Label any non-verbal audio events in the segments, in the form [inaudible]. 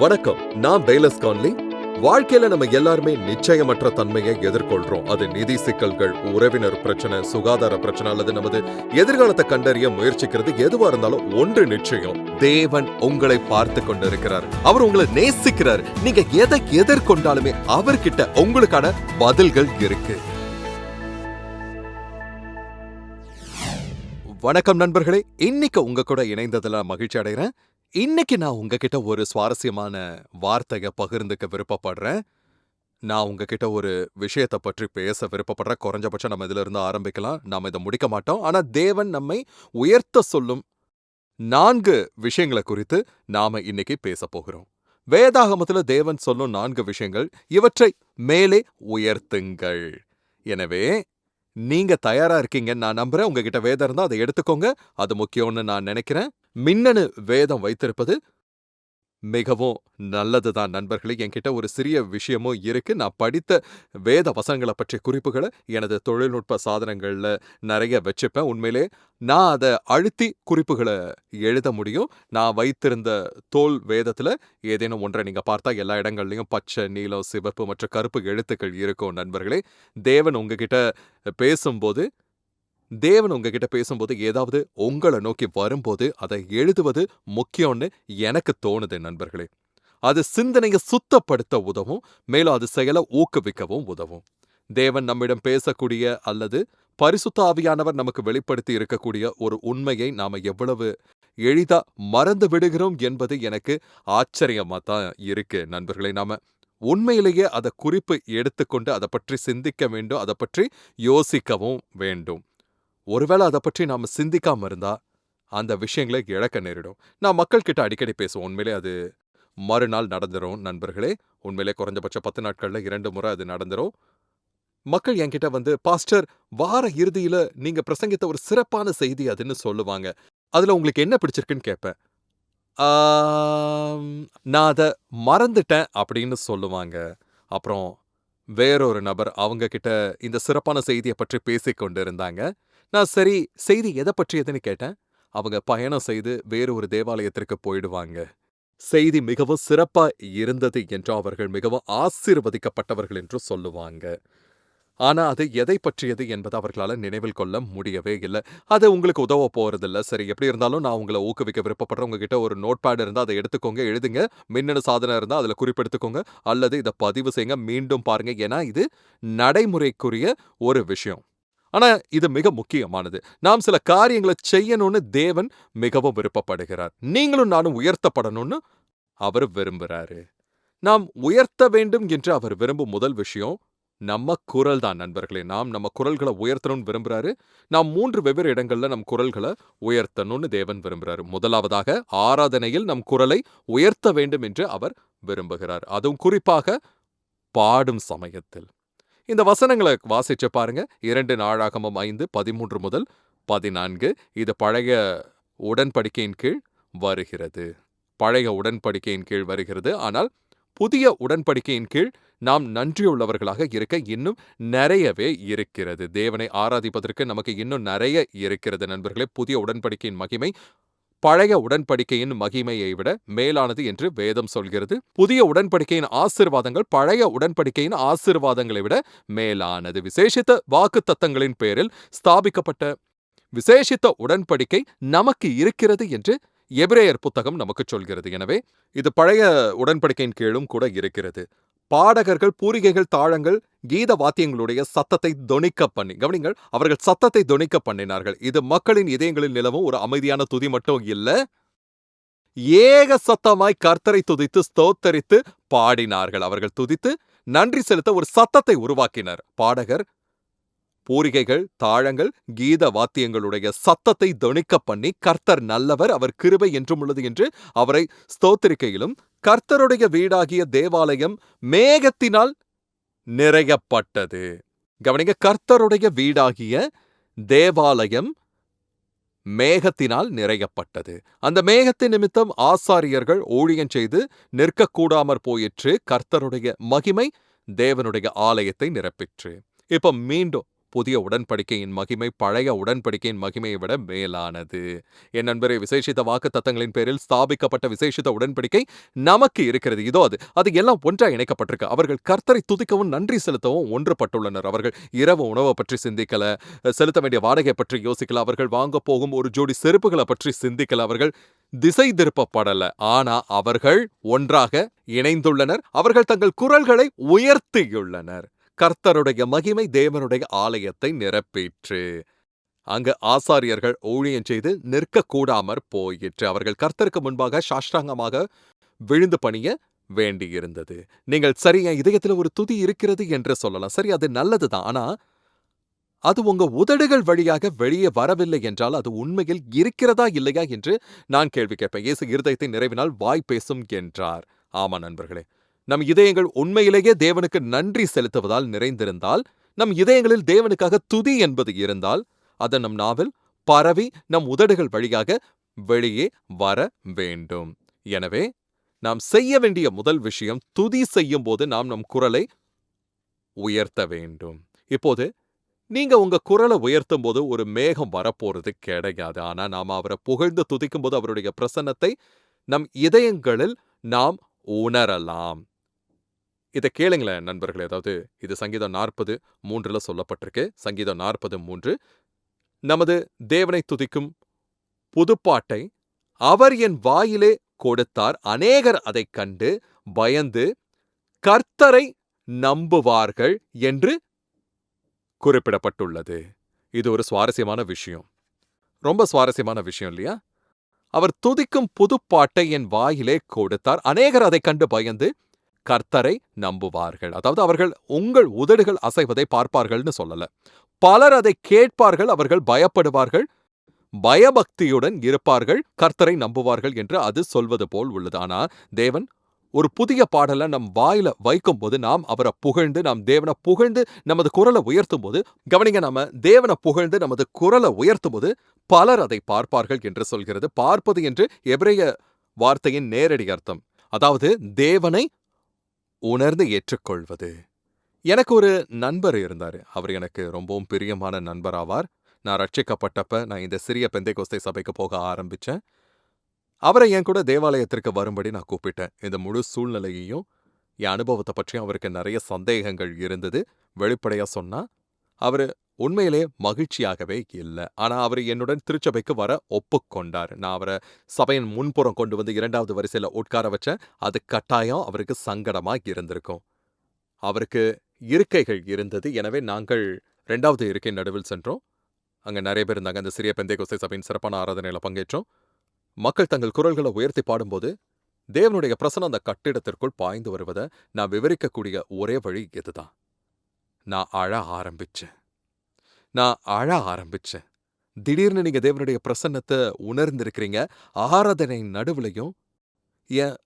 வணக்கம். நான் பெய்லஸ் கான்லி. வாழ்க்கையில நம்ம எல்லாருமே நிச்சயமற்ற தன்மையை எதிர்கொள்றோம். அது நிதி சிக்கல்கள் உறவினர் பிரச்சனை சுகாதார பிரச்சனை அல்லது நமது எதிர்காலத்தை கண்டறிய முயற்சிக்கிறது. எதுவா இருந்தாலும் ஒன்று நிச்சயம். தேவன் உங்களை பார்த்து கொண்டிருக்கிறார். அவர் உங்களை நேசிக்கிறார். நீங்க எதை எதிர்கொண்டாலுமே அவர்கிட்ட உங்களுக்கான பதில்கள் இருக்கு. வணக்கம் நண்பர்களே. இன்னைக்கு உங்க கூட இணைந்ததுல மகிழ்ச்சி அடைகிறேன். இன்னைக்கு நான் உங்ககிட்ட ஒரு சுவாரஸ்யமான வார்த்தையை பகிர்ந்துக்க விருப்பப்படுறேன். நான் உங்ககிட்ட ஒரு விஷயத்தை பற்றி பேச விருப்பப்படுறேன். குறைஞ்சபட்சம் நம்ம இதுல இருந்து ஆரம்பிக்கலாம். நாம இதை முடிக்க மாட்டோம். ஆனா தேவன் நம்மை உயர்த்த சொல்லும் நான்கு விஷயங்களை குறித்து நாம இன்னைக்கு பேச போகிறோம். வேதாகமத்துல தேவன் சொல்லும் நான்கு விஷயங்கள் இவற்றை மேலே உயர்த்துங்கள். எனவே நீங்க தயாரா இருக்கீங்கன்னு நான் நம்புறேன். உங்ககிட்ட வேதம் இருந்தா அதை எடுத்துக்கோங்க. அது முக்கியம்னு நான் நினைக்கிறேன். மின்னணு வேதம் வைத்திருப்பது மிகவும் நல்லதுதான் நண்பர்களே. என்கிட்ட ஒரு சிறிய விஷயமும் இருக்கு. நான் படித்த வேத வசனங்களை பற்றிய குறிப்புகளை எனது தொழில்நுட்ப சாதனங்கள்ல நிறைய வச்சுப்பேன். உண்மையிலே நான் அதை அழுத்தி குறிப்புகளை எழுத முடியும். நான் வைத்திருந்த தோல் வேதத்துல ஏதேனும் ஒன்றை நீங்க பார்த்தா எல்லா இடங்கள்லயும் பச்சை நீலம் சிவப்பு மற்றும் கருப்பு எழுத்துக்கள் இருக்கும் நண்பர்களே. தேவன் உங்ககிட்ட பேசும்போது தேவன் உங்ககிட்ட பேசும்போது ஏதாவது உங்களை நோக்கி வரும்போது அதை எழுதுவது முக்கியம்னு எனக்கு தோணுது நண்பர்களே. அது சிந்தனையை சுத்தப்படுத்த உதவும் மேலும் அது செயலை ஊக்குவிக்கவும் உதவும். தேவன் நம்மிடம் பேசக்கூடிய அல்லது பரிசுத்த ஆவியானவர் நமக்கு வெளிப்படுத்தி இருக்கக்கூடிய ஒரு உண்மையை நாம எவ்வளவு எளிதா மறந்து விடுகிறோம் என்பது எனக்கு ஆச்சரியமா தான் இருக்கு நண்பர்களே. நாம உண்மையிலேயே அதை குறிப்பு எடுத்துக்கொண்டு அதை பற்றி சிந்திக்க வேண்டும் அதை பற்றி யோசிக்கவும் வேண்டும். ஒருவேளை அதை பற்றி நாம சிந்திக்காம இருந்தா அந்த விஷயங்களை இழக்க நேரிடும். நான் மக்கள் கிட்ட அடிக்கடி பேசுவோம் உண்மையிலே அது மறுநாள் நடந்துரும் நண்பர்களே. உண்மையிலே குறைஞ்சபட்ச பத்து நாட்கள்ல இரண்டு முறை அது நடந்துரும். மக்கள் என்கிட்ட வந்து பாஸ்டர் வார இறுதியில நீங்க பிரசங்கித்த ஒரு சிறப்பான செய்தி அதுன்னு சொல்லுவாங்க. அதுல உங்களுக்கு என்ன பிடிச்சிருக்குன்னு கேட்பேன் "ஆம், நான் அதை மறந்துட்டேன் அப்படின்னு சொல்லுவாங்க. அப்புறம் வேறொரு நபர் அவங்க கிட்ட இந்த சிறப்பான செய்தியை பற்றி பேசிக் கொண்டிருந்தாங்க நான் சரி செய்தி எதை பற்றியதுன்னு கேட்டேன். அவங்க பயணம் செய்து வேறு ஒரு தேவாலயத்திற்கு போயிடுவாங்க. செய்தி மிகவும் சிறப்பா இருந்தது என்று அவர்கள் மிகவும் ஆசீர்வதிக்கப்பட்டவர்கள் என்று சொல்லுவாங்க. ஆனா அது எதை பற்றியது என்பதை அவர்களால நினைவில் கொள்ள முடியவே இல்லை. அது உங்களுக்கு உதவ போறதில்ல. சரி எப்படி இருந்தாலும் நான் உங்களை ஊக்குவிக்க விருப்பப்படுறேன். உங்ககிட்ட ஒரு நோட் பேட் இருந்தா அதை எடுத்துக்கோங்க எழுதுங்க. மின்னணு சாதனம் இருந்தா அதுல குறிப்பெடுத்துக்கோங்க. அல்லது இதை பதிவு செய்யுங்க மீண்டும் பாருங்க. ஏன்னா இது நடைமுறைக்குரிய ஒரு விஷயம். ஆனா இது மிக முக்கியமானது. நாம் சில காரியங்களை செய்யணும்னு தேவன் மிகவும் விருப்பப்படுகிறார். நீங்களும் நானும் உயர்த்தப்படணும்னு அவர் விரும்புறாரு. நாம் உயர்த்த வேண்டும் என்று அவர் விரும்பும் முதல் விஷயம் நம்ம குரல் தான் நண்பர்களே. நாம் நம்ம குரல்களை உயர்த்தணும்னு விரும்புறாரு. நாம் மூன்று வெவ்வேறு இடங்கள்ல நம் குரல்களை உயர்த்தணும்னு தேவன் விரும்புறாரு. முதலாவதாக ஆராதனையில் நம் குரலை உயர்த்த வேண்டும் என்று அவர் விரும்புகிறார். அதுவும் குறிப்பாக பாடும் சமயத்தில். இந்த வசனங்களை வாசிச்சு பாருங்க. இரண்டு நாளாகமம் ஐந்து பதிமூன்று முதல் பதினான்கு. இது பழைய உடன்படிக்கையின் கீழ் வருகிறது. பழைய உடன்படிக்கையின் கீழ் வருகிறது. ஆனால் புதிய உடன்படிக்கையின் கீழ் நாம் நன்றியுள்ளவர்களாக இருக்க இன்னும் நிறையவே இருக்கிறது. தேவனை ஆராதிப்பதற்கு நமக்கு இன்னும் நிறைய இருக்கிறது. நண்பர்களே புதிய உடன்படிக்கையின் மகிமை பழைய உடன்படிக்கையின் மகிமையை விட மேலானது என்று வேதம் சொல்கிறது. புதிய உடன்படிக்கையின் ஆசிர்வாதங்கள் பழைய உடன்படிக்கையின் ஆசிர்வாதங்களை விட மேலானது. விசேஷித்த வாக்கு தத்தங்களின் பேரில் ஸ்தாபிக்கப்பட்ட விசேஷித்த உடன்படிக்கை நமக்கு இருக்கிறது என்று எபிரேயர் புத்தகம் நமக்கு சொல்கிறது. எனவே இது பழைய உடன்படிக்கையின் கீழும் கூட இருக்கிறது. பாடகர்கள் பூரிகைகள் தாழங்கள் கீத வாத்தியங்களுடைய சத்தத்தை தொனிக்க பண்ணி கவனிங்கள் அவர்கள் சத்தத்தை தொனிக்க பண்ணினார்கள். இது மக்களின் இதயங்களில் நிலவும் ஒரு அமைதியான துதி மட்டும் இல்ல ஏக சத்தமாய் கர்த்தரை துதித்து ஸ்தோத்தரித்து பாடினார்கள். அவர்கள் துதித்து நன்றி செலுத்த ஒரு சத்தத்தை உருவாக்கினர். பாடகர் பூரிகைகள் தாழங்கள் கீத வாத்தியங்களுடைய சத்தத்தை தொனிக்க பண்ணி கர்த்தர் நல்லவர் அவர் கிருபை என்றும் உள்ளது என்று அவரை ஸ்தோத்திரிக்கையிலும் கர்த்தருடைய வீடாகிய தேவாலயம் மேகத்தினால் நிறையப்பட்டது. கவனிங்க கர்த்தருடைய வீடாகிய தேவாலயம் மேகத்தினால் நிறையப்பட்டது. அந்த மேகத்தின் நிமித்தம் ஆசாரியர்கள் ஊழியம் செய்து நிற்கக்கூடாமற் போயிற்று. கர்த்தருடைய மகிமை தேவனுடைய ஆலயத்தை நிரப்பிற்று. இப்ப மீண்டும் புதிய உடன்படிக்கையின் மகிமை பழைய உடன்படிக்கையின் மகிமையை விட மேலானது. என் நண்பரே விசேஷித்த வாக்கு தத்தங்களின் பேரில் ஸ்தாபிக்கப்பட்ட விசேஷித்த உடன்படிக்கை நமக்கு இருக்கிறது. இதோ அது அது எல்லாம் ஒன்றாக இணைக்கப்பட்டிருக்கு. அவர்கள் கர்த்தரை துதிக்கவும் நன்றி செலுத்தவும் ஒன்றுபட்டுள்ளனர். அவர்கள் இரவு உணவை பற்றி சிந்திக்கல செலுத்த வேண்டிய வாடகை பற்றி யோசிக்கல அவர்கள் வாங்க போகும் ஒரு ஜோடி செருப்புகளை பற்றி சிந்திக்கல அவர்கள் திசை திருப்பப்படல. ஆனா அவர்கள் ஒன்றாக இணைந்துள்ளனர். அவர்கள் தங்கள் குரல்களை உயர்த்தியுள்ளனர். கர்த்தருடைய மகிமை தேவனுடைய ஆலயத்தை நிரப்பிற்று. அங்கு ஆசாரியர்கள் ஊழியம் செய்து நிற்கக்கூடாமற் போயிற்று. அவர்கள் கர்த்தருக்கு முன்பாக சாஷ்டாங்கமாக விழுந்து பணிய வேண்டியிருந்தது. நீங்கள் சரி என் இதயத்தில் ஒரு துதி இருக்கிறது என்று சொல்லலாம். சரி அது நல்லதுதான். ஆனா அது உங்க உதடுகள் வழியாக வெளியே வரவில்லை என்றால் அது உண்மையில் இருக்கிறதா இல்லையா என்று நான் கேள்வி கேட்பேன். இயேசு இருதயத்தை நிறைவினால் வாய் பேசும் என்றார். ஆமா நண்பர்களே. நம் இதயங்கள் உண்மையிலேயே தேவனுக்கு நன்றி செலுத்துவதால் நிறைந்திருந்தால் நம் இதயங்களில் தேவனுக்காக துதி என்பது இருந்தால் அது நம் நாவில் பரவி நம் உதடுகள் வழியாக வெளியே வர வேண்டும். எனவே நாம் செய்ய வேண்டிய முதல் விஷயம் துதி செய்யும் போது நாம் நம் குரலை உயர்த்த வேண்டும். இப்போது நீங்க உங்க குரலை உயர்த்தும் போது ஒரு மேகம் வரப்போறது கிடையாது. ஆனா நாம் அவரை புகழ்ந்து துதிக்கும் போது அவருடைய பிரசன்னத்தை நம் இதயங்களில் நாம் உணரலாம். இதை கேளுங்களேன் நண்பர்களே. அதாவது இது சங்கீதம் நாற்பது மூன்றில் சொல்லப்பட்டிருக்கு. சங்கீதம் நாற்பது மூன்று. நமது தேவனை துதிக்கும் புதுப்பாட்டை அவர் என் வாயிலே கொடுத்தார். அநேகர் அதைக் கண்டு பயந்து கர்த்தரை நம்புவார்கள் என்று குறிப்பிடப்பட்டுள்ளது. இது ஒரு சுவாரஸ்யமான விஷயம். ரொம்ப சுவாரஸ்யமான விஷயம் இல்லையா? அவர் துதிக்கும் புதுப்பாட்டை என் வாயிலே கொடுத்தார். அநேகர் அதைக் கண்டு பயந்து கர்த்தரை நம்புவார்கள். அதாவது அவர்கள் உங்கள் உதடுகள் அசைவதை பார்ப்பார்கள்னு சொல்லல. பலர் அதை கேட்பார்கள் அவர்கள் பயப்படுவார்கள் பயபக்தியுடன் இருப்பார்கள் கர்த்தரை நம்புவார்கள் என்று அது சொல்வது போல் உள்ளது. ஆனா தேவன் ஒரு புதிய பாடலை நம் வாயில வைக்கும் போது நாம் அவரை புகழ்ந்து நாம் தேவனை புகழ்ந்து நமது குரலை உயர்த்தும் போது கவனிங்க நாம தேவனை புகழ்ந்து நமது குரலை உயர்த்தும் போது பலர் அதை பார்ப்பார்கள் என்று சொல்கிறது. பார்ப்பது என்று எபிரேய வார்த்தையின் நேரடி அர்த்தம். அதாவது தேவனை உணர்ந்து ஏற்றுக்கொள்வது. எனக்கு ஒரு நண்பர் இருந்தார். அவர் எனக்கு ரொம்பவும் பிரியமான நண்பராவார். நான் ரட்சிக்கப்பட்டப்ப நான் இந்த சிறிய பெந்தை கோஸ்தை சபைக்கு போக ஆரம்பிச்சேன். அவரை என் கூட தேவாலயத்திற்கு வரும்படி நான் கூப்பிட்டேன். இந்த முழு சூழ்நிலையையும் என் அனுபவத்தை பற்றியும் அவருக்கு நிறைய சந்தேகங்கள் இருந்தது. வெளிப்படையா சொன்னா அவர் உண்மையிலே மகிழ்ச்சியாகவே இல்லை. ஆனா அவர் என்னுடன் திருச்சபைக்கு வர ஒப்புக்கொண்டார். நான் அவரை சபையின் முன்புறம் கொண்டு வந்து இரண்டாவது வரிசையில உட்கார வச்சேன். அது கட்டாயம் அவருக்கு சங்கடமா இருந்திருக்கும். அவருக்கு இருக்கைகள் இருந்தது. எனவே நாங்கள் ரெண்டாவது இருக்கை நடுவில் சென்றோம். அங்க நிறைய பேர் இருந்தாங்க. அந்த சிறிய பெந்தேகோசை சபையின் சிறப்பான ஆராதனையில பங்கேற்றோம். மக்கள் தங்கள் குரல்களை உயர்த்தி பாடும்போது தேவனுடைய பிரசனம் அந்த கட்டிடத்திற்குள் பாய்ந்து வருவதை நான் விவரிக்கக்கூடிய ஒரே வழி இதுதான். நான் அழ ஆரம்பிச்சேன். நான் அழ ஆரம்பிச்சேன். திடீர்னு நீங்க தேவனுடைய பிரசன்னத்தை உணர்ந்திருக்கிறீங்க. ஆராதனை நடுவுலையும் என்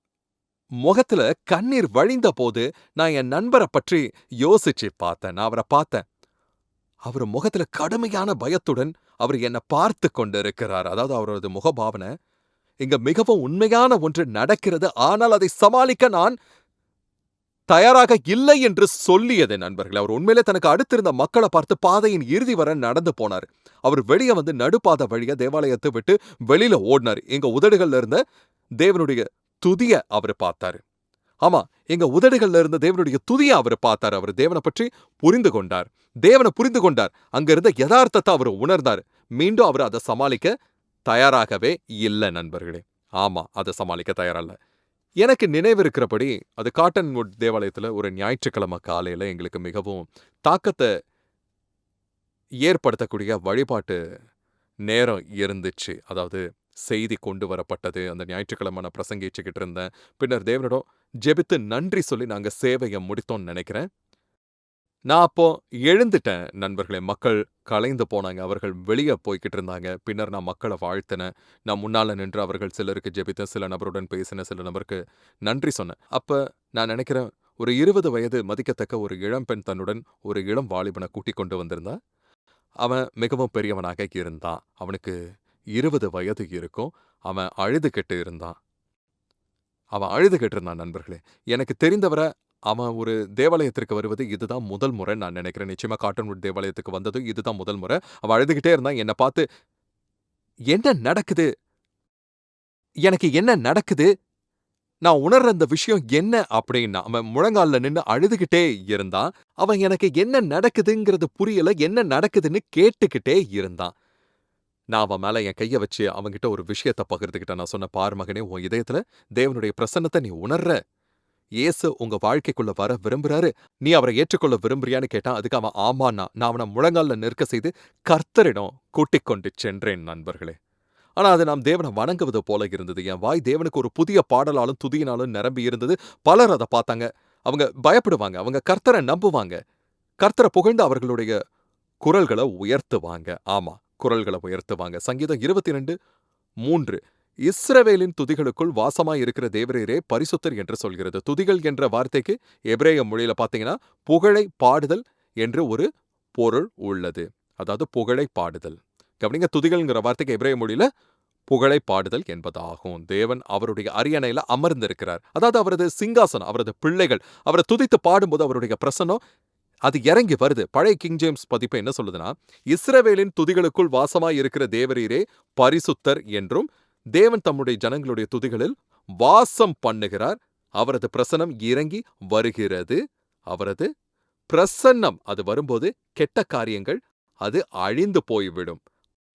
முகத்துல கண்ணீர் வழிந்த போது நான் என் நண்பரை பற்றி யோசிச்சு பார்த்தேன். நான் அவரை பார்த்தேன். அவர் முகத்துல கடுமையான பயத்துடன் அவர் என்னை பார்த்து கொண்டிருக்கிறார். அதாவது அவரது முகபாவனை இங்க மிகவும் உண்மையான ஒன்று நடக்கிறது. ஆனால் அதை சமாளிக்க நான் தயாராக இல்லை என்று சொல்லியது நண்பர்கள். அவர் உண்மையிலே தனக்கு அடுத்திருந்த மக்களை பார்த்து பாதையின் இறுதி வர நடந்து போனார். அவர் வெளியே வந்து நடுப்பாதை வழியா தேவாலயத்தை விட்டு வெளியில ஓடினார். எங்க உதடுகள்ல இருந்த தேவனுடைய துதிய அவர் பார்த்தாரு. ஆமா எங்க உதடுகள்ல இருந்த தேவனுடைய துதிய அவர் பார்த்தார். அவர் தேவனை பற்றி புரிந்து கொண்டார். தேவனை புரிந்து கொண்டார். அங்க இருந்த யதார்த்தத்தை அவர் உணர்ந்தார். மீண்டும் அவர் அதை சமாளிக்க தயாராகவே இல்லை நண்பர்களே. ஆமா அதை சமாளிக்க தயாரல்ல. எனக்கு நினைவு இருக்கிறபடி அது காட்டன்வுட் தேவாலயத்துல ஒரு ஞாயிற்றுக்கிழமை காலையில எங்களுக்கு மிகவும் தாக்கத்தை ஏற்படுத்தக்கூடிய வழிபாட்டு நேரம் இருந்துச்சு. அதாவது செய்தி கொண்டு வரப்பட்டது அந்த ஞாயிற்றுக்கிழமை நான் பிரசங்கிச்சுக்கிட்டு இருந்தேன். பின்னர் தேவனிடம் ஜெபித்து நன்றி சொல்லி நாங்க சேவையை முடித்தோம்னு நினைக்கிறேன். நான் அப்போ எழுந்துட்டேன் நண்பர்களே. மக்கள் கலைந்து போனாங்க. அவர்கள் வெளியே போய்கிட்டு இருந்தாங்க. பின்னர் நான் மக்களை வாழ்த்தினேன். நான் முன்னால நின்று அவர்கள் சிலருக்கு ஜெபித்தேன். சில நபருடன் பேசினேன். சில நபருக்கு நன்றி சொன்னேன். அப்ப நான் நினைக்கிறேன் ஒரு இருபது வயது மதிக்கத்தக்க ஒரு இளம்பெண் தன்னுடன் ஒரு இளம் வாலிபனை கூட்டிக் கொண்டு வந்திருந்தா அவன் மிகவும் பெரியவனாக இருந்தான். அவனுக்கு இருபது வயது இருக்கும். அவன் அழுதுகிட்டு இருந்தான். அவன் அழுதுகிட்டு இருந்தான் நண்பர்களே. எனக்கு தெரிந்தவரை அவன் ஒரு தேவாலயத்திற்கு வருவது இதுதான் முதல் முறை நான் நினைக்கிறேன். நிச்சயமா காட்டன்வுட் தேவாலயத்துக்கு வந்ததும் இதுதான் முதல் முறை. அவன் அழுதுகிட்டே இருந்தான். என்ன பார்த்து, "என்ன நடக்குது? எனக்கு என்ன நடக்குது? நான் உணர்ற அந்த விஷயம் என்ன?" அப்படின்னா. அவன் முழங்கால்ல நின்னு அழுதுகிட்டே இருந்தான். அவன் எனக்கு என்ன நடக்குதுங்கிறது புரியல. என்ன நடக்குதுன்னு கேட்டுக்கிட்டே இருந்தான். நான் அவன் மேல என் கைய வச்சு அவன்கிட்ட ஒரு விஷயத்த பகிர்ந்துக்கிட்டேன். நான் சொன்ன பார் மகனே, உன் இதயத்துல தேவனுடைய பிரசன்னத்த நீ உணர்ற. இயேசு உங்க வாழ்க்கைக்குள்ள வர விரும்புறாரு. நீ அவரை ஏற்றுக்கொள்ள விரும்புறியான்னு கேட்டான். அதுக்கு அவன் ஆமான்னான். நான் அவனை முழங்கால நிற்க செய்து கர்த்தரிடம் கூட்டிக் கொண்டு சென்றேன் நண்பர்களே. ஆனா அது நாம் தேவனை வணங்குவது போல இருந்தது. என் வாய் தேவனுக்கு ஒரு புதிய பாடலாலும் துதியினாலும் நிரம்பி இருந்தது. பலர் அதை பார்த்தாங்க. அவங்க பயப்படுவாங்க. அவங்க கர்த்தரை நம்புவாங்க. கர்த்தரை புகழ்ந்து அவர்களுடைய குரல்கள உயர்த்துவாங்க. ஆமா, குரல்கள உயர்த்துவாங்க. சங்கீதம் 22 3 இஸ்ரவேலின் துதிகளுக்குள் வாசமாய் இருக்கிற தேவரீரே பரிசுத்தர் என்று சொல்கிறது. துதிகள் என்ற வார்த்தைக்கு எப்ரேய மொழியில பார்த்தீங்கன்னா, புகழை பாடுதல் என்று ஒரு பொருள் உள்ளது. அதாவது புகழை பாடுதல். கவனிங்க துதிகள்ங்கிற வார்த்தைக்கு எப்ரேய மொழியில புகழை பாடுதல் என்பதாகும். தேவன் அவருடைய அரியணையில அமர்ந்திருக்கிறார். அதாவது அவரது சிங்காசனம், அவரது பிள்ளைகள் அவரை துதித்து பாடும்போது அவருடைய பிரசன்னம் அது இறங்கி வருது. பழைய கிங் ஜேம்ஸ் பதிப்பு என்ன சொல்லுதுன்னா, இஸ்ரவேலின் துதிகளுக்குள் வாசமாய் இருக்கிற தேவரீரே பரிசுத்தர் என்றும், தேவன் தம்முடைய ஜனங்களுடைய துதிகளில் வாசம் பண்ணுகிறார். அவரது பிரசன்னம் இறங்கி வருகிறது. அவரது பிரசன்னம் அது வரும்போது கெட்ட காரியங்கள் அது அழிந்து போய்விடும்.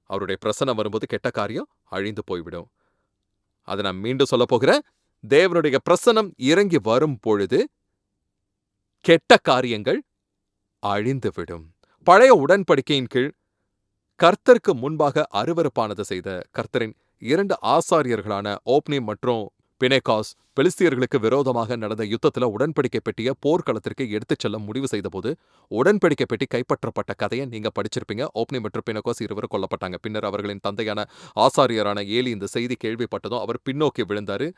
அவருடைய பிரசன்னம் வரும்போது கெட்ட காரியம் அழிந்து போய்விடும். அதை நான் மீண்டும் சொல்லப் போகிறேன். தேவனுடைய பிரசன்னம் இறங்கி வரும் பொழுது கெட்ட காரியங்கள் அழிந்துவிடும். பழைய உடன்படிக்கையின் கீழ் கர்த்தருக்கு முன்பாக அருவருப்பானது செய்த கர்த்தரின் இரண்டு ஆசாரியர்களான ஓப்னி மற்றும் பினேகாஸ் பெலிஸ்தியர்களுக்கு விரோதமாக நடந்த யுத்தத்துல உடன்படிக்கை பெட்டிய போர்க்களத்திற்கு எடுத்துச் செல்ல முடிவு செய்தபோது உடன்படிக்கை பெட்டி கைப்பற்றப்பட்ட கதையை நீங்க படிச்சிருப்பீங்க. ஓப்னி மற்றும் பினெகாஸ் இருவரும் கொல்லப்பட்டாங்க. பின்னர் அவர்களின் தந்தையான ஆசாரியரான ஏலி இந்த செய்தி கேள்விப்பட்டதும் அவர் பின்னோக்கி விழுந்தாரு.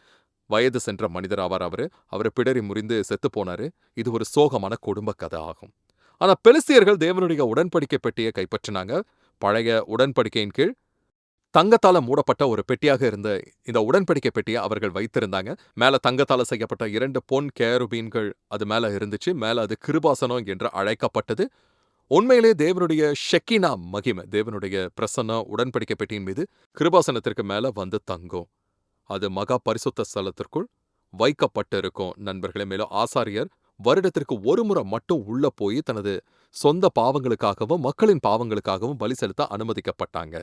வயது சென்ற மனிதர் ஆவார் அவரு. அவரு பிடரி முறிந்து செத்துப் போனாரு. இது ஒரு சோகமான குடும்ப கதை ஆகும். ஆனா பெலிஸ்தியர்கள் தேவனுடைய உடன்படிக்கை பெட்டியை கைப்பற்றினாங்க. பழைய உடன்படிக்கையின் கீழ் தங்கத்தால மூடப்பட்ட ஒரு பெட்டியாக இருந்த இந்த உடன்படிக்கை பெட்டியை அவர்கள் வைத்திருந்தாங்க. மேல தங்கத்தால செய்யப்பட்ட இரண்டு பொன் கேருபீன்கள் அது மேல இருந்துச்சு. மேல அது கிருபாசனம் என்று அழைக்கப்பட்டது. உண்மையிலே தேவனுடைய ஷெக்கினா மகிமை, தேவனுடைய பிரசன்னம் உடன்படிக்கை பெட்டியின் மீது கிருபாசனத்திற்கு மேல வந்து தங்கும். அது மகா பரிசுத்த ஸ்தலத்திற்குள் வைக்கப்பட்டிருக்கும் நண்பர்களே. மேலும் ஆசாரியர் வருடத்திற்கு ஒரு முறை மட்டும் உள்ள போய் தனது சொந்த பாவங்களுக்காகவும், மக்களின் பாவங்களுக்காகவும் பலி செலுத்த அனுமதிக்கப்பட்டாங்க.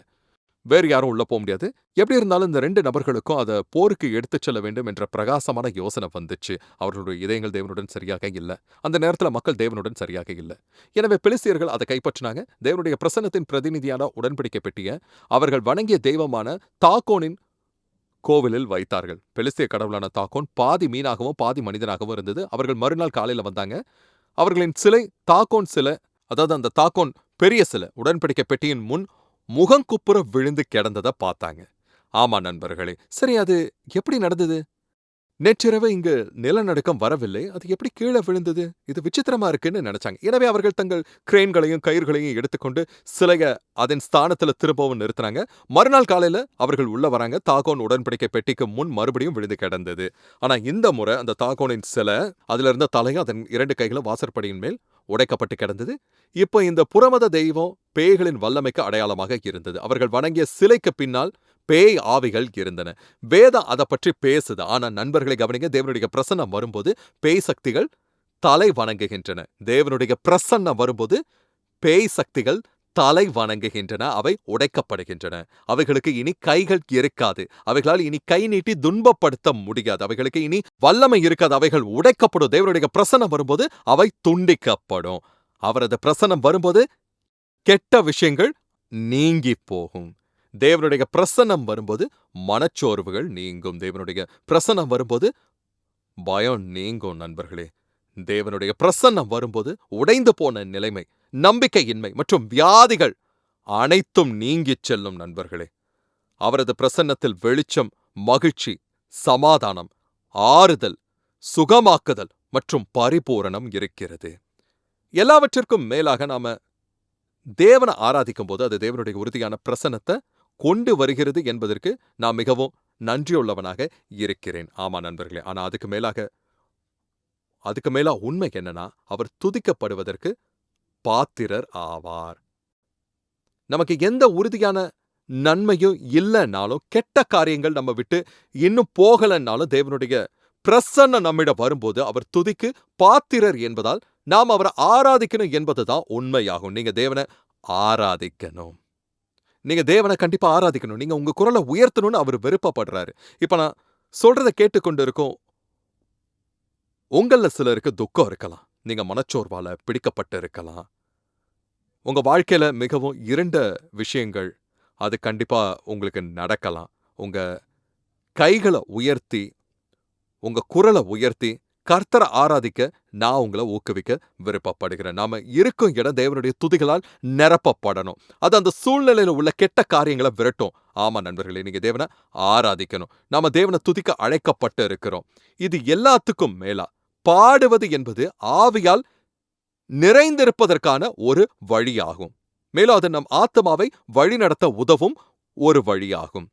வேறு யாரும் உள்ள போக முடியாது. எப்படி இருந்தாலும் இந்த ரெண்டு நபர்களுக்கும் அதை போருக்கு எடுத்துச் செல்ல வேண்டும் என்ற பிரகாசமான யோசனை வந்துச்சு. அவர்களுடைய இதயங்கள் தேவனுடன் சரியாக இல்ல. அந்த நேரத்துல மக்கள் தேவனுடன் சரியாக இல்ல. எனவே பெலிசியர்கள் அதை கைப்பற்றினாங்க. தேவனுடைய பிரசன்னத்தின் பிரதிநிதியான உடன்படிக்கை பெட்டிய அவர்கள் வணங்கிய தெய்வமான தாக்கோனின் கோவிலில் வைத்தார்கள். பெலிஸ்திய கடவுளான தாகோன் பாதி மீனாகவும், பாதி மனிதனாகவும் இருந்தது. அவர்கள் மறுநாள் காலையில வந்தாங்க. அவர்களின் சிலை தாக்கோன் சிலை, அதாவது அந்த தாக்கோன் பெரிய சிலை உடன்படிக்கை பெட்டியின் முன் முகங்குப்புற விழுந்து கிடந்தத பார்த்தாங்க. ஆமா நண்பர்களே. சரி அது எப்படி நடந்தது? நேற்றிரவு இங்கு நிலநடுக்கம் வரவில்லை. அது எப்படி கீழ விழுந்தது? இது விசித்திரமா இருக்குன்னு நினைச்சாங்க. எனவே அவர்கள் தங்கள் கிரேன்களையும், கயிறுகளையும் எடுத்துக்கொண்டு சிலைய அதன் ஸ்தானத்துல திரும்பவும் நிறுத்துனாங்க. மறுநாள் காலையில அவர்கள் உள்ள வராங்க. தாகோன் உடன்படிக்கை பெட்டிக்கு முன் மறுபடியும் விழுந்து கிடந்தது. ஆனா இந்த முறை அந்த தாகோனின் சிலை, அதுல இருந்த தலையும், அதன் இரண்டு கைகளும் வாசற்படியின் மேல் உடைக்கப்பட்டு கிடந்தது. இப்போ இந்த புறமத தெய்வம் பேய்களின் வல்லமைக்கு அடையாளமாக இருந்தது. அவர்கள் வணங்கிய சிலைக்கு பின்னால் பேய் ஆவிகள் இருந்தன. வேதம் அதை பற்றி பேசுது. ஆனா நண்பர்களை கவனிங்க தேவனுடைய பிரசன்னம் வரும்போது பேய் சக்திகள் தலை வணங்குகின்றன. தேவனுடைய பிரசன்னம் வரும்போது பேய் சக்திகள் தலை வணங்குகின்றன. அவை உடைக்கப்படுகின்றன. அவைகளுக்கு இனி கைகள் இருக்காது. அவைகளால் இனி கை நீட்டி துன்பப்படுத்த முடியாது. அவைகளுக்கு இனி வல்லமை இருக்காது. அவைகள் உடைக்கப்படும். தேவனுடைய பிரசன்னம் வரும்போது அவை துண்டிக்கப்படும். அவரது பிரசன்னம் வரும்போது கெட்ட விஷயங்கள் நீங்கிப் போகும். தேவனுடைய பிரசன்னம் வரும்போது மனச்சோர்வுகள் நீங்கும். தேவனுடைய பிரசன்னம் வரும்போது பயம் நீங்கும் நண்பர்களே. தேவனுடைய பிரசன்னம் வரும்போது உடைந்து போன நிலைமை, நம்பிக்கையின்மை மற்றும் வியாதிகள் அனைத்தும் நீங்கிச் செல்லும் நண்பர்களே. அவரது பிரசன்னத்தில் வெளிச்சம், மகிழ்ச்சி, சமாதானம், ஆறுதல், சுகமாக்குதல் மற்றும் பரிபூரணம் இருக்கிறது. எல்லாவற்றிற்கும் மேலாக நாம தேவன ஆராதிக்கும்போது அது தேவனுடைய உறுதியான பிரசன்னத்தை கொண்டு வருகிறது என்பதற்கு நான் மிகவும் நன்றியுள்ளவனாக இருக்கிறேன். ஆமா நண்பர்களே. ஆனா அதுக்கு மேலாக அதுக்கு மேலா உண்மை என்னன்னா அவர் துதிக்கப்படுவதற்கு பாத்திரர் ஆவார். நமக்கு எந்த உறுதியான நன்மையும் இல்லைன்னாலும் கெட்ட காரியங்கள் நம்ம விட்டு இன்னும் போகலைன்னாலும் தேவனுடைய பிரசன்ன நம்மிடம் வரும்போது அவர் துதிக்கு பாத்திரர் என்பதால் நாம் அவரை ஆராதிக்கணும் என்பது தான் உண்மையாகும். நீங்க தேவனை ஆராதிக்கணும். நீங்க தேவனை கண்டிப்பா ஆராதிக்கணும். நீங்க உங்க குரலை உயர்த்தணும்னு அவர் விருப்பப்படுறாரு. இப்ப நான் சொல்றதை கேட்டுக்கொண்டு இருக்கும். உங்களில் சிலருக்கு துக்கம் இருக்கலாம். நீங்க மனச்சோர்வால பிடிக்கப்பட்டு இருக்கலாம் உங்க வாழ்க்கையில மிகவும் இருண்ட விஷயங்கள் அது கண்டிப்பா உங்களுக்கு நடக்கலாம். உங்க கைகளை உயர்த்தி உங்க குரலை உயர்த்தி கர்த்தரை ஆராதிக்க நான் உங்களை ஊக்குவிக்க விருப்பப்படுகிறேன். நாம இருக்கும் இடம் தேவனுடைய துதிகளால் நிரப்பப்படணும். அது அந்த சூழ்நிலையில உள்ள கெட்ட காரியங்களை விரட்டும். ஆமா நண்பர்களே நீங்க தேவனை ஆராதிக்கணும். நாம தேவனை துதிக்க அழைக்கப்பட்டு இருக்கிறோம் இது எல்லாத்துக்கும் மேலா. பாடுவது என்பது ஆவியால் நிறைந்திருப்பதற்கான ஒரு வழியாகும். மேலும் அது நம் ஆத்மாவை வழிநடத்த உதவும் ஒரு வழியாகும்.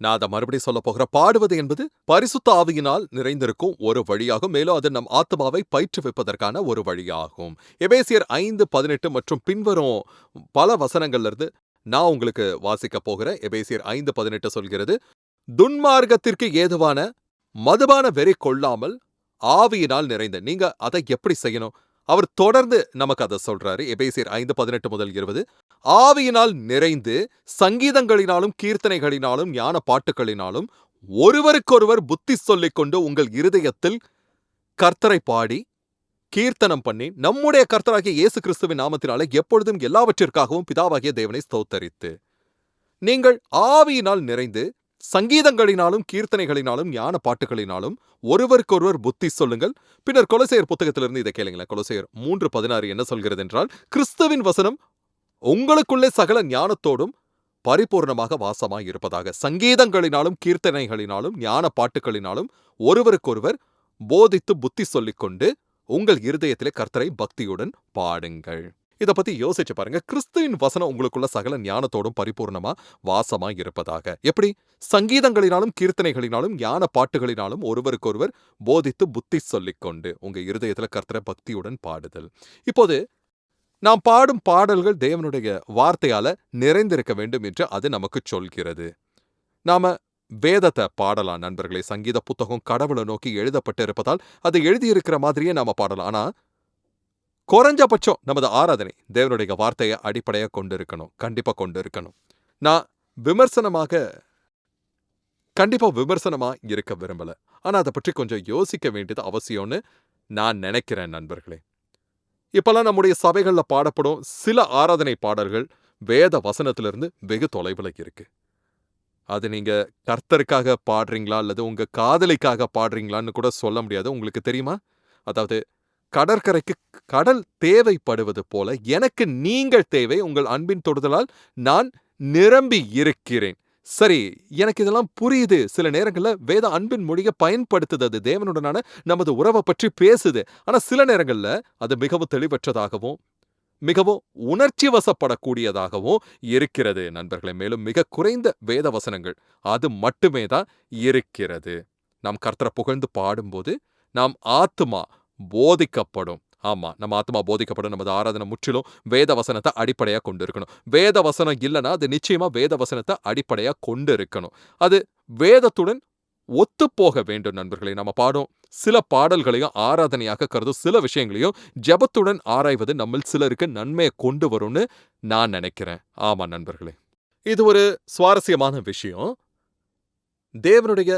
நான் அதை மறுபடியும் சொல்ல போகிற பாடுவது என்பது பரிசுத்த ஆவியினால் நிறைந்திருக்கும் ஒரு வழியாகும். மேலும் அது நம் ஆத்மாவை பயிற்றுவிப்பதற்கான ஒரு வழியாகும். எபேசியர் ஐந்து பதினெட்டு மற்றும் பின்வரும் பல வசனங்கள்ல இருந்து நான் உங்களுக்கு வாசிக்க போகிற எபேசியர் ஐந்து பதினெட்டு சொல்கிறது துன்மார்க்கத்திற்கு ஏதுவான மதுபான வெறி கொள்ளாமல் ஆவியினால் நிறைந்த நீங்க அதை எப்படி செய்யணும்? அவர் தொடர்ந்து நமக்கு அதை சொல்றாரு. எபேசியர் ஐந்து பதினெட்டு முதல் இருபது. ஆவியினால் நிறைந்து சங்கீதங்களினாலும் கீர்த்தனைகளினாலும் ஞான பாட்டுகளினாலும் ஒருவருக்கொருவர் புத்தி சொல்லிக் கொண்டு உங்கள் இருதயத்தில் கர்த்தரை பாடி கீர்த்தனம் பண்ணி நம்முடைய கர்த்தராகிய இயேசு கிறிஸ்துவின் நாமத்தினாலே எப்பொழுதும் எல்லாவற்றிற்காகவும் பிதாவாகிய தேவனை ஸ்தோத்தரித்து நீங்கள் ஆவியினால் நிறைந்து சங்கீதங்களினாலும் கீர்த்தனைகளினாலும் ஞான பாட்டுகளினாலும் ஒருவருக்கொருவர் புத்தி சொல்லுங்கள். பின்னர் கொலசையர் புத்தகத்திலிருந்து இதை கேளுங்களேன். கொலசையர் மூன்று பதினாறு என்ன சொல்கிறது என்றால் கிறிஸ்துவின் வசனம் உங்களுக்குள்ளே சகல ஞானத்தோடும் பரிபூர்ணமாக வாசமாய் இருப்பதாக. சங்கீதங்களினாலும் கீர்த்தனைகளினாலும் ஞான பாட்டுகளினாலும் ஒருவருக்கொருவர் போதித்து புத்தி சொல்லிக்கொண்டு உங்கள் இருதயத்திலே கர்த்தரை பக்தியுடன் பாடுங்கள். இதை பத்தி யோசிச்சு பாருங்க. கிறிஸ்துவின் வசனம் உங்களுக்குள்ள சகல ஞானத்தோடும் பரிபூர்ணமா வாசமா இருப்பதாக. எப்படி? சங்கீதங்களினாலும் கீர்த்தனைகளினாலும் ஞான பாட்டுகளினாலும் ஒருவருக்கொருவர் போதித்து புத்தி சொல்லிக்கொண்டு உங்க இருதயத்துல கர்த்தர பக்தியுடன் பாடுதல். இப்போது நாம் பாடும் பாடல்கள் தேவனுடைய வார்த்தையால நிறைந்திருக்க வேண்டும் என்று அது நமக்கு சொல்கிறது. நாம வேதத்தை பாடலாம் நண்பர்களே. சங்கீத புத்தகம் கடவுளை நோக்கி எழுதப்பட்டு இருப்பதால் அது எழுதியிருக்கிற மாதிரியே நாம பாடலாம். ஆனா குறைஞ்சபட்சம் நமது ஆராதனை தேவனுடைய வார்த்தையை அடிப்படையா கொண்டு இருக்கணும் கண்டிப்பா கொண்டு இருக்கணும் நான் விமர்சனமாக கண்டிப்பா விமர்சனமா இருக்க விரும்பல. ஆனா அதை பற்றி கொஞ்சம் யோசிக்க வேண்டியது அவசியம்னு நான் நினைக்கிறேன் நண்பர்களே. இப்போல்லாம் நம்முடைய சபைகள்ல பாடப்படும் சில ஆராதனை பாடல்கள் வேத வசனத்திலிருந்து வெகு தொலைவில் இருக்கு. அது நீங்க கர்த்தருக்காக பாடுறீங்களா? அல்லது உங்க காதலிக்காக பாடுறீங்களான்னு கூட சொல்ல முடியாது. உங்களுக்கு தெரியுமா? அதாவது கடற்கரைக்கு கடல் தேவைப்படுவது போல எனக்கு நீங்கள் தேவை உங்கள் அன்பின் தொடுதலால் நான் நிரம்பி இருக்கிறேன். சரி எனக்கு இதெல்லாம் புரியுது. சில நேரங்கள்ல வேத அன்பின் மொழியை பயன்படுத்துது அது தேவனுடனான நமது உறவை பற்றி பேசுது. ஆனா சில நேரங்கள்ல அது மிகவும் தெளிவற்றதாகவும் மிகவும் உணர்ச்சி வசப்படக்கூடியதாகவும் இருக்கிறது. நண்பர்களே மேலும் மிக குறைந்த வேத வசனங்கள் அது மட்டுமே தான் இருக்கிறது. நாம் கர்த்தரை புகழ்ந்து பாடும்போது நாம் ஆத்துமா போதிக்கப்படும். ஆமா நம்ம ஆத்மா போதிக்கப்படும் நமது ஆராதனை முற்றிலும் வேத வசனத்தை அடிப்படையா கொண்டு இருக்கணும் வேத வசனம் இல்லைன்னா அது நிச்சயமா வேத வசனத்தை அடிப்படையா கொண்டு இருக்கணும் அது வேதத்துடன் ஒத்து போக வேண்டும் நண்பர்களே. நம்ம பாடும் சில பாடல்களையும் ஆராதனையாக கருதும் சில விஷயங்களையும் ஜெபத்துடன் ஆராய்வது நம்மில் சிலருக்கு நன்மையை கொண்டு வரும்னு நான் நினைக்கிறேன். ஆமா நண்பர்களே. இது ஒரு சுவாரஸ்யமான விஷயம். தேவனுடைய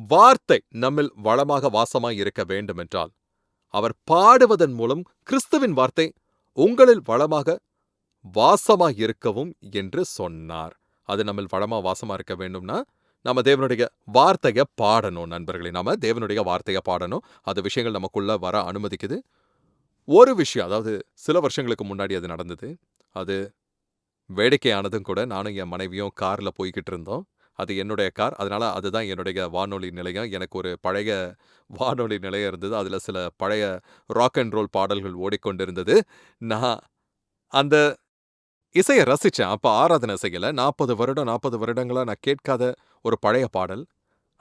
வார்த்தை நம்மில் வளமாக வாசமாய் இருக்க வேண்டுமென்றால் அவர் பாடுவதன் மூலம் கிறிஸ்துவின் வார்த்தை உங்களில் வளமாக வாசமாய் இருக்கவும் என்று சொன்னார். அது நம்மில் வளமா வாசமா இருக்க வேண்டும்னா நம்ம தேவனுடைய வார்த்தையை பாடணும் நண்பர்களே. நாம தேவனுடைய வார்த்தையை பாடணும். அது விஷயங்கள் நமக்குள்ள வர அனுமதிக்குது. ஒரு விஷயம் அதாவது சில வருஷங்களுக்கு முன்னாடி அது நடந்தது. அது வேடிக்கையானதும் கூட நானும் என் மனைவியும் கார்ல போய்கிட்டு இருந்தோம். அது என்னுடைய கார். அதனால அதுதான் என்னுடைய வானொலி நிலையம். எனக்கு ஒரு பழைய [laughs] வானொலி நிலையம் இருந்தது. அதில் சில பழைய ராக் அண்ட் ரோல் பாடல்கள் ஓடிக்கொண்டிருந்தது. நான் அந்த இசையை ரசித்தேன் அப்போ ஆராதனை செய்யலை. நாற்பது வருடம் நாற்பது வருடங்களாக நான் கேட்காத ஒரு பழைய பாடல்.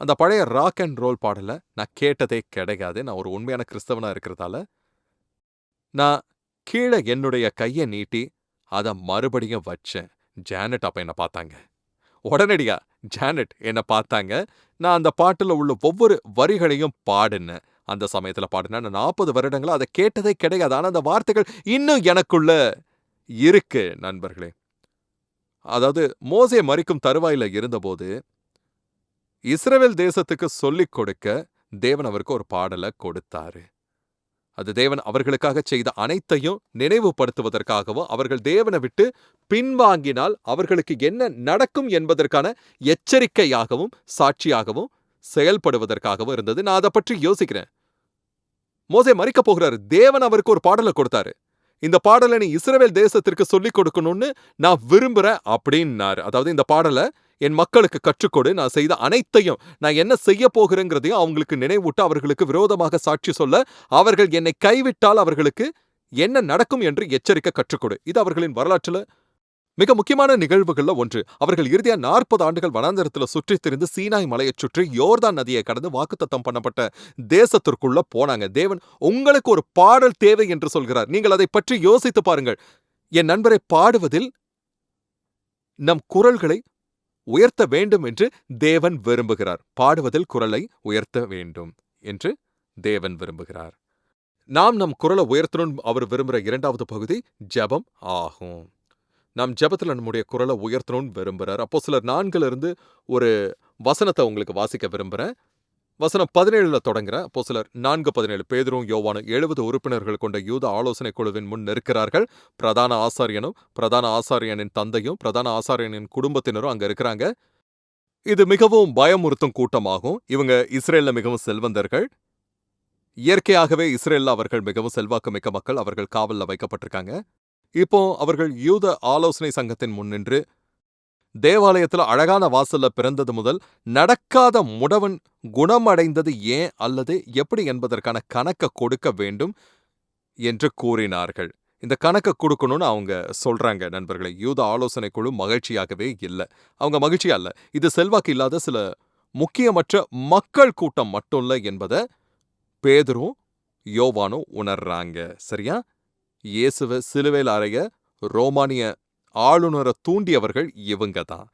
அந்த பழைய ராக் அண்ட் ரோல் பாடல நான் கேட்டதே கிடையாது. நான் ஒரு உண்மையான கிறிஸ்தவனா இருக்கிறதால, நான் கீழ என்னுடைய கைய நீட்டி, அத மறுபடியும் வச்சேன். ஜானட் அப்போ என்னை பார்த்தாங்க. உடனடியா ஜானட் என்ன பார்த்தாங்க. நான் அந்த பாட்டுல உள்ள ஒவ்வொரு வரிகளையும் பாடுனேன். அந்த சமயத்துல பாடுனேன். நான் 40 வருடங்களா அத கேட்டதே கிடையாது. ஆனா அந்த வார்த்தைகள் இன்னும் எனக்குள்ள இருக்கு நண்பர்களே. அதாவது மோசே மரிக்கும் தருவாயில இருந்தபோது, இஸ்ரவேல் தேசத்துக்கு சொல்லிக் கொடுக்க தேவன் அவருக்கு ஒரு பாடல கொடுத்தாரு. அது தேவன் அவர்களுக்காக செய்த அனைத்தையும் நினைவுபடுத்துவதற்காகவும், அவர்கள் தேவன விட்டு பின்வாங்கினால் அவர்களுக்கு என்ன நடக்கும் என்பதற்கான எச்சரிக்கையாகவும், சாட்சியாகவும் செயல்படுவதற்காகவும் இருந்தது. நான் அத பற்றி யோசிக்கிறேன். மோசே மறிக்க போகிறாரு. தேவன் அவருக்கு ஒரு பாடல கொடுத்தாரு. இந்த பாடலை நீ இஸ்ரேல் தேசத்திற்கு சொல்லிக் கொடுக்கணும்னு நான் விரும்புறேன் அப்படின்னாரு அதாவது இந்த பாடல என் மக்களுக்கு கற்றுக்கொடு. நான் செய்த அனைத்தையும், நான் என்ன செய்யப் போகிறேங்கிறதையும் அவங்களுக்கு நினைவூட்ட, அவர்களுக்கு விரோதமாக சாட்சி சொல்ல, அவர்கள் என்னை கைவிட்டால் அவர்களுக்கு என்ன நடக்கும் என்று எச்சரிக்க கற்றுக்கொடு. இது அவர்களின் வரலாற்றுல மிக முக்கியமான நிகழ்வுகள்ல ஒன்று. அவர்கள் இறுதியா 40 ஆண்டுகள் வனாந்தரத்துல சுற்றித் திரிந்து சீனாய் மலையைச் சுற்றி யோர்தான் நதியை கடந்து வாக்குத்தத்தம் பண்ணப்பட்ட தேசத்திற்குள்ள போனாங்க. தேவன் உங்களுக்கு ஒரு பாடல் தேவை என்று சொல்கிறார். நீங்கள் அதைப் பற்றி யோசித்துப் பாருங்கள். என் நண்பரை பாடுவதில் நம் குரல்களை உயர்த்த வேண்டும் என்று தேவன் விரும்புகிறார். பாடுவதில் குரலை உயர்த்த வேண்டும் என்று தேவன் விரும்புகிறார். நாம் நம் குரலை உயர்த்தணும் அவர் விரும்புற இரண்டாவது பகுதி ஜெபம் ஆகும். நாம் ஜபத்தில் நம்முடைய குரலை உயர்த்தணும்னு விரும்புறார். அப்போஸ்தலர் 4ல இருந்து ஒரு வசனத்த உங்களுக்கு வாசிக்க விரும்புறேன். வசனம் பதினேழில் தொடங்குற அப்போ சிலர் நான்கு பதினேழு பேதரும் யோவானும் 70 உறுப்பினர்கள் கொண்ட யூத ஆலோசனைக் குழுவின் முன் நிற்கிறார்கள். பிரதான ஆசாரியனும், பிரதான ஆசாரியனின் தந்தையும், பிரதான ஆசாரியனின் குடும்பத்தினரும் அங்க இருக்கிறாங்க. இது மிகவும் பயமுறுத்தும் கூட்டமாகும். இவங்க இஸ்ரேல்ல மிகவும் செல்வந்தர்கள். இயற்கையாகவே இஸ்ரேலில் அவர்கள் மிகவும் செல்வாக்கு மிக்க மக்கள். அவர்கள் காவல்ல வைக்கப்பட்டிருக்காங்க. இப்போ அவர்கள் யூத ஆலோசனை சங்கத்தின் முன்னின்று தேவாலயத்தில் தேவாலயத்துல அழகான வாசல்ல பிறந்தது முதல், நடக்காத முடவன் குணமடைந்தது ஏன் அல்லது எப்படி என்பதற்கான கணக்க கொடுக்க வேண்டும் என்று கூறினார்கள். இந்த கணக்க கொடுக்கணும்னு அவங்க சொல்றாங்க நண்பர்களே. யூத ஆலோசனை குழு மகிழ்ச்சியாகவே இல்ல. அவங்க மகிழ்ச்சியா இல்ல. இது செல்வாக்கு இல்லாத சில முக்கியமற்ற மக்கள் கூட்டம் மட்டும் இல்ல என்பத பேதரும் யோவானும் உணர்றாங்க. சரியா? இயேசுவ சிலுவையில் அறைய ரோமானிய ஆளுநரை தூண்டியவர்கள் இவங்க தான்.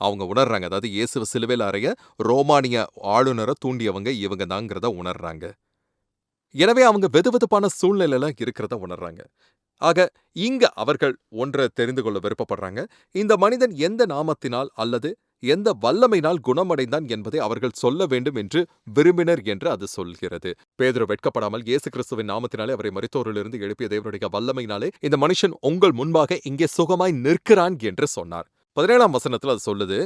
அவங்க உணர்றாங்க. அதாவது இயேசுவ சிலுவையில அறைய ரோமானிய ஆளுநரை தூண்டியவங்க இவங்க தாங்கிறத உணர்றாங்க. எனவே அவங்க வெதுவெதுப்பான சூழ்நிலையில இருக்கிறத உணர்றாங்க. ஆக இங்க அவர்கள் ஒன்றை தெரிந்து கொள்ள விருப்பப்படுறாங்க. இந்த மனிதன் எந்த நாமத்தினால் அல்லது எந்த வல்லமையினால் குணமடைந்தான் என்பதை அவர்கள் சொல்ல வேண்டும் என்று விரும்பினர் என்று அது சொல்கிறது. பேதுரு வெட்கப்படாமல் இயேசு கிறிஸ்துவின் நாமத்தினாலே அவரை மரித்தோரிலிருந்து எழுப்பிய தேவனுடைய வல்லமையினாலே இந்த மனுஷன் உங்கள் முன்பாக இங்கே சுகமாய் நிற்கிறான் என்று சொன்னார். 17ஆம் வசனத்துல அது சொல்லுது.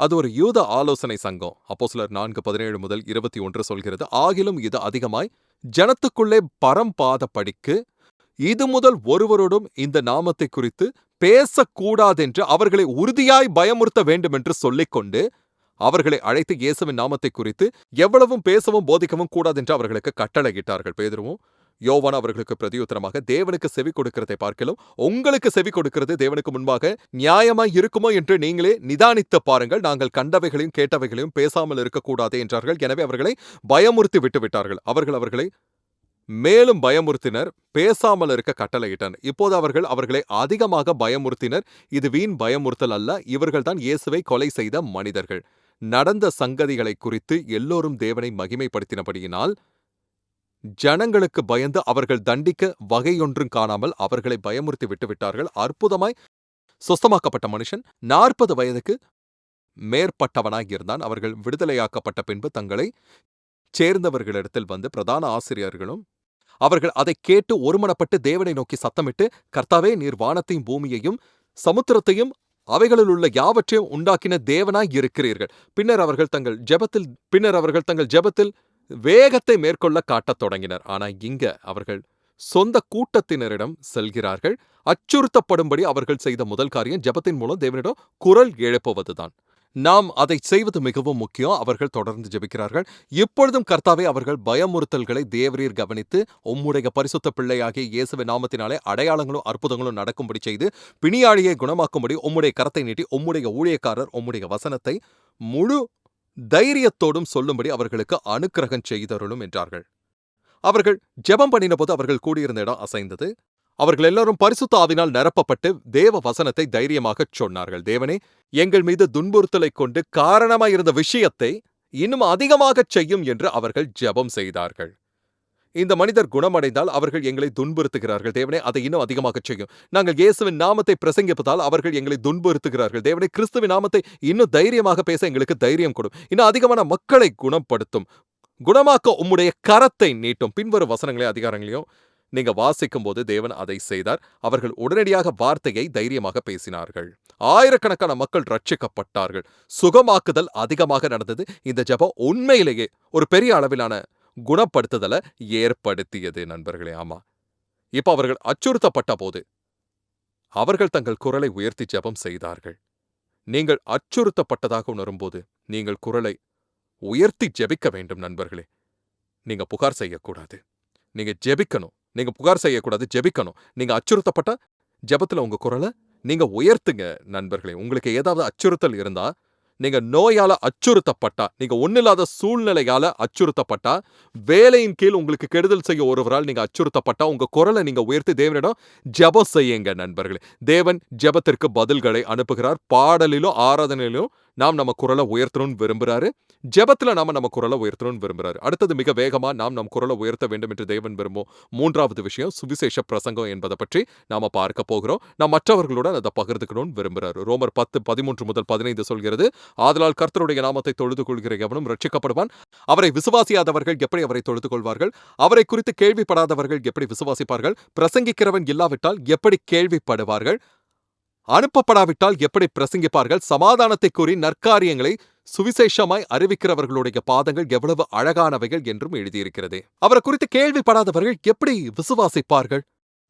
அது ஒரு யூத ஆலோசனை சங்கம். அப்போசுலர் நான்கு பதினேழு முதல் 21 சொல்கிறது. ஆகிலும் இது அதிகமாய் ஜனத்துக்குள்ளே பரம்பாதபடிக்கு இது முதல் ஒருவரோடும் இந்த நாமத்தைக் குறித்து பேசக்கூடாதென்று அவர்களை உறுதியாய் பயமுறுத்த வேண்டுமென்று சொல்லிக்கொண்டு, அவர்களை அழைத்து இயேசுவின் நாமத்தைக் குறித்து எவ்வளவும் பேசவும் போதிக்கவும் கூடாதென்று அவர்களுக்கு கட்டளையிட்டார்கள். பேதுருவும் யோவான் அவர்களுக்கு பிரதியுத்தரமாக தேவனுக்கு செவி கொடுக்கிறதை பார்க்கலும் உங்களுக்கு செவி கொடுக்கிறது தேவனுக்கு முன்பாக நியாயமாய் இருக்குமோ என்று நீங்களே நிதானித்து பாருங்கள். நாங்கள் கண்டவைகளையும் கேட்டவைகளையும் பேசாமல் இருக்கக்கூடாதே என்றார்கள். எனவே அவர்களை பயமுறுத்தி விட்டுவிட்டார்கள். அவர்கள் அவர்களை மேலும் பயமுறுத்தினர். பேசாமல் இருக்க கட்டளையிட்டனர். இப்போது அவர்கள் அவர்களை அதிகமாக பயமுறுத்தினர். இது வீண் பயமுறுத்தல் அல்ல. இவர்கள்தான் இயேசுவை கொலை செய்த மனிதர்கள். நடந்த சங்கதிகளைக் குறித்து எல்லோரும் தேவனை மகிமைப்படுத்தினபடியினால், ஜனங்களுக்கு பயந்து அவர்கள் தண்டிக்க வகையொன்றும் காணாமல் அவர்களை பயமுறுத்தி விட்டுவிட்டார்கள். அற்புதமாய் சொஸ்தமாக்கப்பட்ட மனுஷன் 40 வயதுக்கு மேற்பட்டவனாகியிருந்தான் அவர்கள் விடுதலையாக்கப்பட்ட பின்பு தங்களை சேர்ந்தவர்களிடத்தில் வந்து பிரதான ஆசிரியர்களும் அவர்கள் அதைக் கேட்டு ஒருமனப்பட்டு தேவனை நோக்கி சத்தமிட்டு, கர்த்தாவே நீர் வானத்தையும் பூமியையும் சமுத்திரத்தையும் அவைகளிலுள்ள யாவற்றையும் உண்டாக்கின தேவனாய் இருக்கிறீர்கள். பின்னர் அவர்கள் தங்கள் ஜெபத்தில் பின்னர் அவர்கள் தங்கள் ஜெபத்தில் வேகத்தை மேற்கொள்ள காட்டத் தொடங்கினர். ஆனா இங்க அவர்கள் சொந்த கூட்டத்தினரிடம் செல்கிறார்கள். அச்சுறுத்தப்படும்படி அவர்கள் செய்த முதல் காரியம் ஜெபத்தின் மூலம் தேவனிடம் குரல் எழுப்புவதுதான். நாம் அதைச் செய்வது மிகவும் முக்கியம். அவர்கள் தொடர்ந்து ஜெபிக்கிறார்கள். இப்பொழுதும் கர்த்தாவே அவர்கள் பயமுறுத்தல்களை தேவரீர் கவனித்து, உம்முடைய பரிசுத்த பிள்ளையாகிய இயேசுவின் நாமத்தினாலே அடையாளங்களும் அற்புதங்களும் நடக்கும்படி செய்து, பிணியாளியை குணமாக்கும்படி உம்முடைய கரத்தை நீட்டி, உம்முடைய ஊழியக்காரர் உம்முடைய வசனத்தை முழு தைரியத்தோடும் சொல்லும்படி அவர்களுக்கு அனுக்கிரகம் செய்தருளும் என்றார்கள் அவர்கள் ஜெபம் பண்ணினபோது அவர்கள் கூடியிருந்த இடம் அசைந்தது அவர்கள் எல்லாரும் பரிசுத்த ஆவினால் நிரப்பப்பட்டு தேவ வசனத்தை தைரியமாகச் சொன்னார்கள். தேவனே எங்கள் மீது துன்புறுத்தலைக் கொண்டு காரணமாயிருந்த விஷயத்தை இன்னும் அதிகமாகச் செய்யும் என்று அவர்கள் ஜெபம் செய்தார்கள். இந்த மனிதர் குணமடைந்தால் அவர்கள் எங்களை துன்புறுத்துகிறார்கள். தேவனே அதை இன்னும் அதிகமாகச் செய்யும். நாங்கள் இயேசுவின் நாமத்தை பிரசங்கிப்பதால் அவர்கள் எங்களை துன்புறுத்துகிறார்கள். தேவனே கிறிஸ்துவின் நாமத்தை இன்னும் தைரியமாக பேச எங்களுக்கு தைரியம் கொடும் இன்னும் அதிகமான மக்களை குணப்படுத்தும். குணமாக்க உம்முடைய கரத்தை நீட்டும். பின்வரும் வசனங்களையும் அதிகாரங்களையும் நீங்க வாசிக்கும் போது தேவன் அதை செய்தார். அவர்கள் உடனடியாக வார்த்தையை தைரியமாக பேசினார்கள். ஆயிரக்கணக்கான மக்கள் ரட்சிக்கப்பட்டார்கள் சுகமாக்குதல் அதிகமாக நடந்தது. இந்த ஜெபம் உண்மையிலேயே ஒரு பெரிய அளவிலான குணப்படுத்துதலை ஏற்படுத்தியது நண்பர்களே. ஆமா. இப்ப அவர்கள் அச்சுறுத்தப்பட்ட போது அவர்கள் தங்கள் குரலை உயர்த்தி ஜெபம் செய்தார்கள். நீங்கள் அச்சுறுத்தப்பட்டதாக உணரும்போது நீங்கள் குரலை உயர்த்தி ஜெபிக்க வேண்டும் நண்பர்களே. நீங்க புகார் செய்யக்கூடாது. நீங்க ஜெபிக்கணும். நீங்க புகார் செய்யக்கூடாது ஜெபிக்கணும். நீங்க அச்சுறுத்தப்பட்ட ஜெபத்துல உங்க குரலை நீங்க உயர்த்துங்க நண்பர்களே. உங்களுக்கு ஏதாவது அச்சுறுத்தல் இருந்தா நீங்க நோயால அச்சுறுத்தப்பட்டா நீங்க ஒன்னில்லாத சூழ்நிலையால அச்சுறுத்தப்பட்டா வேலையின் கீழ் உங்களுக்கு கெடுதல் செய்ய ஒருவரால் நீங்க அச்சுறுத்தப்பட்டா உங்க குரலை நீங்க உயர்த்தி தேவனிடம் ஜெபம் செய்யுங்க நண்பர்களே. தேவன் ஜெபத்திற்கு பதில்களை அனுப்புகிறார். பாடலிலும் ஆராதனையிலும் நாம் நம்ம குரலை உயர்த்தணும்னு விரும்புறாரு. ஜெபத்துல நாம நம்ம குரலை உயர்த்தணும்னு விரும்புறாரு. அடுத்தது மிக வேகமா நாம் நம் குரலை உயர்த்த வேண்டும் என்று தேவன் விரும்பும் மூன்றாவது விஷயம் சுவிசேஷ பிரசங்கம் என்பதை பற்றி நாம பார்க்க போகிறோம். நாம் மற்றவர்களுடன் அதை பகிர்ந்துக்கணும்னு விரும்புறாரு. ரோமர் பத்து பதிமூன்று முதல் பதினைந்து சொல்கிறது ஆதலால் கர்த்தருடைய நாமத்தை தொழுது கொள்கிற எவனும் ரட்சிக்கப்படுவான் அவரை விசுவாசியாதவர்கள் எப்படி அவரை தொழுது கொள்வார்கள் அவரை குறித்து கேள்விப்படாதவர்கள் எப்படி விசுவாசிப்பார்கள்? பிரசங்கிக்கிறவன் இல்லாவிட்டால் எப்படி கேள்விப்படுவார்கள்? அனுப்பப்படாவிட்டால் எப்படி பிரசங்கிப்பார்கள்? சமாதானத்தை கூறி நற்காரியங்களை சுவிசேஷமாய் அறிவிக்கிறவர்களுடைய பாதங்கள் எவ்வளவு அழகானவைகள் என்றும் எழுதியிருக்கிறது. அவரை குறித்து கேள்விப்படாதவர்கள் எப்படி விசுவாசிப்பார்கள்?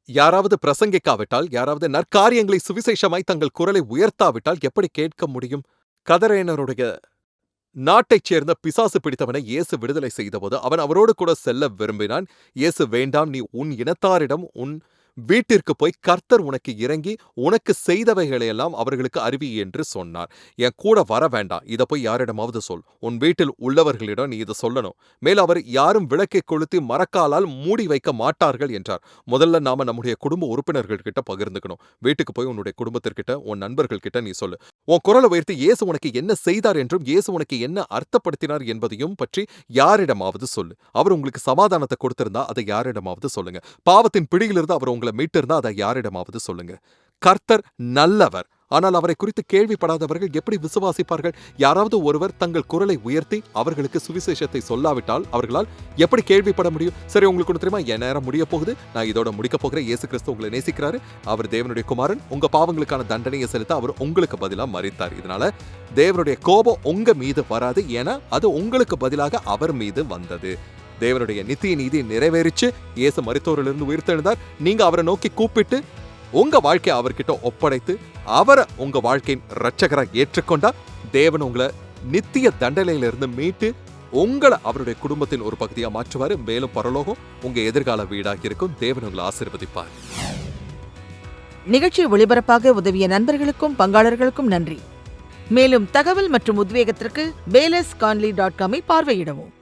யாராவது பிரசங்கிக்காவிட்டால் யாராவது நற்காரியங்களை சுவிசேஷமாய் தங்கள் குரலை உயர்த்தாவிட்டால் எப்படி கேட்க முடியும்? கதரேனருடைய நாட்டைச் சேர்ந்த பிசாசு பிடித்தவனை இயேசு விடுதலை செய்தபோது அவன் அவரோடு கூட செல்ல விரும்பினான். இயேசு வேண்டாம் நீ உன் இனத்தாரிடம் உன் வீட்டிற்கு போய் கர்த்தர் உனக்கு இறங்கி உனக்கு செய்தவைகளையெல்லாம் அவர்களுக்கு அறிவி என்று சொன்னார். என் கூட வர வேண்டாம். இதை போய் யாரிடமாவது சொல். உன் வீட்டில் உள்ளவர்களிடம் நீ இதை சொல்லணும். மேல் அவர் யாரும் விளக்கை கொளுத்தி மரக்காலால் மூடி வைக்க மாட்டார்கள் என்றார். முதல்ல நாம நம்முடைய குடும்ப உறுப்பினர்கள் கிட்ட பகிர்ந்துக்கணும். வீட்டுக்கு போய் உன்னுடைய குடும்பத்திற்கிட்ட உன் நண்பர்கள் கிட்ட நீ சொல்லு. உன் குரலை உயர்த்தி இயேசு உனக்கு என்ன செய்தார் என்றும் இயேசு உனக்கு என்ன அர்த்தப்படுத்தினார் என்பதையும் பற்றி யாரிடமாவது சொல்லு. அவர் உங்களுக்கு சமாதானத்தை கொடுத்திருந்தா அதை யாரிடமாவது சொல்லுங்க. பாவத்தின் பிடியிலிருந்து அவர் உங்களை மீட்டிருந்தா அதை யாரிடமாவது சொல்லுங்க. கர்த்தர் நல்லவர். ஆனால் அவரை குறித்து கேள்விப்படாதவர்கள் எப்படி விசுவாசிப்பார்கள்? யாராவது ஒருவர் தங்கள் குரலை உயர்த்தி அவர்களுக்கு சுவிசேஷத்தை சொல்லாவிட்டால் அவர்களால் எப்படி கேள்விப்பட முடியும்? சரி உங்களுக்கு ஒன்று தெரியுமா? என் நேரம் முடிய போகுது. நான் இதோட முடிக்க போகிறேன். இயேசு கிறிஸ்து உங்களை நேசிக்கிறாரு. அவர் தேவனுடைய குமாரன். உங்க பாவங்களுக்கான தண்டனையை செலுத்த அவர் உங்களுக்கு பதிலாக மறித்தார். இதனால தேவனுடைய கோபம் உங்க மீது வராது. ஏன்னா அது உங்களுக்கு பதிலாக அவர் மீது வந்தது. தேவனுடைய நித்திய நீதி நிறைவேறிச்சு. இயேசு மருத்துவரிலிருந்து உயிர்த்தெழுந்தார். நீங்க அவரை நோக்கி கூப்பிட்டு உங்க வாழ்க்கையை அவர்கிட்ட ஒப்படைத்து அவரை உங்க வாழ்க்கையின் ரட்சகரா ஏற்றுக்கொண்டா தேவன் உங்களை நித்திய தண்டனையிலிருந்து மீட்டு உங்களை அவருடைய குடும்பத்தின் ஒரு பகுதியா மாற்றுவார். மேலும் பரலோகம் உங்க எதிர்கால வீடாக இருக்கும். தேவன் உங்களை ஆசிர்வதிப்பார். நிகழ்ச்சி ஒளிபரப்பாக உதவிய நண்பர்களுக்கும் பங்காளர்களுக்கும் நன்றி. மேலும் தகவல் மற்றும் உத்வேகத்திற்கு பேலஸ் கான்லி டாட் காமை பார்வையிடவும்.